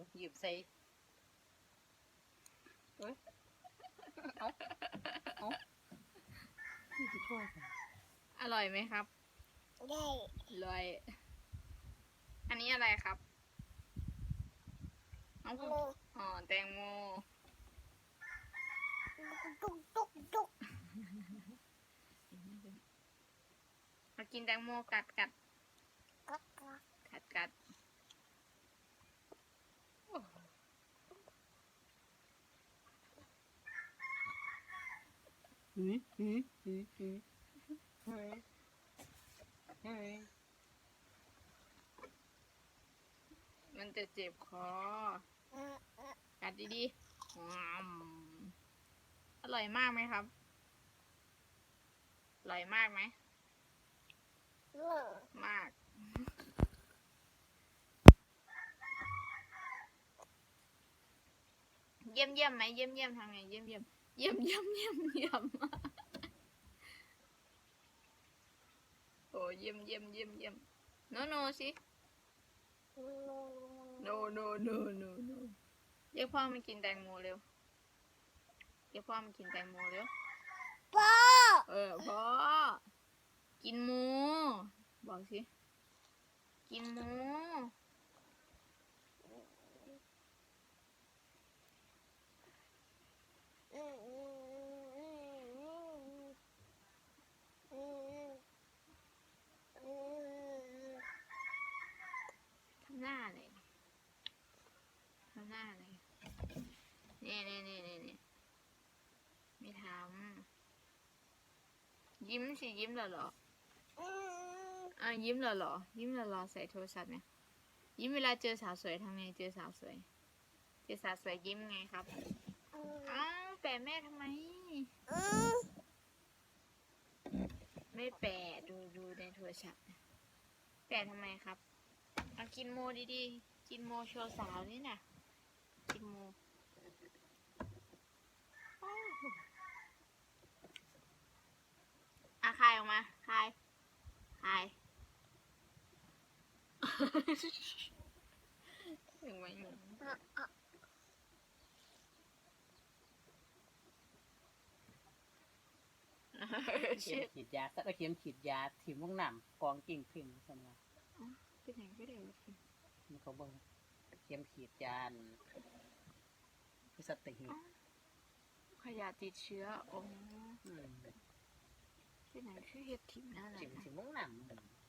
อยู่หยิบใส่เอ้ยเอาเอาที่สิช่วยกันอร่อยไหมครับได้อร่อย อันนี้อะไรครับน้องโมพูดอ๋อแตงโมตุกตุกตุกมากินแตงโมกัดกัดกักกักกัดกัดโอ้ หือหือหือหือเฮ้ยเฮ้ย มันจะเจ็บคออืมอืมกัดดีๆอืมอร่อยมากไหมครับ อร่อยมากไหมอืมมากเยี่ยมเยี่ยมไหมเยี่ยมเยี่ยมทำไงเยี่ยมเยี่ยมเยี่ยมเยี่ยมเยี่ยมเยี่ยมโอ้เยี่ยมเยี่ยมเยี่ยมเยี่ยมโนโนสิอืมโนโนโนโนโนเรียกพ่อมากินแตงโมเร็วเรียกพ่อมากินแตงโมเร็วพ่อเออพ่อกินหมูบอกสิกินหมู อืมอืมอืมอืมอืม ทำหน้าเลยทำหน้าเลย นี่นี่นี่นี่นี่ไม่ทำยิ้มสิยิ้มเหรอเหรออืมอะยิ้มเหรอเหรอยิ้มเหรอเหรอใส่โทรศัพท์เนี่ยยิ้มเวลาเจอสาวสวยทำไงเจอสาวสวย เจอสาวสวยยิ้มไงครับอืมอ้าวแปะแม่ทำไมอืมไม่แปะดูดูในโทรศัพท์นะแปะทำไมครับเอากินโมดีๆ กินโมโชว์สาวนี่น่ะ กินโมโอ้โหอะคายออกมาคายคายถึงไหมหนูอะอะเข็มฉีดยาสักเข็มฉีดยาถิ่มลงน้ำกองกิ่งพิงสำหรับเป็นไหนก็ได้วะทีมันเขาเบิ่งเข็มฉีดยาอันพิสติก ขยะติดเชื้อโอ้อืมเป็นไหนคือเห็ดถิ่มนั่นแหละถิ่มนะ ถิ่มลงน้ำ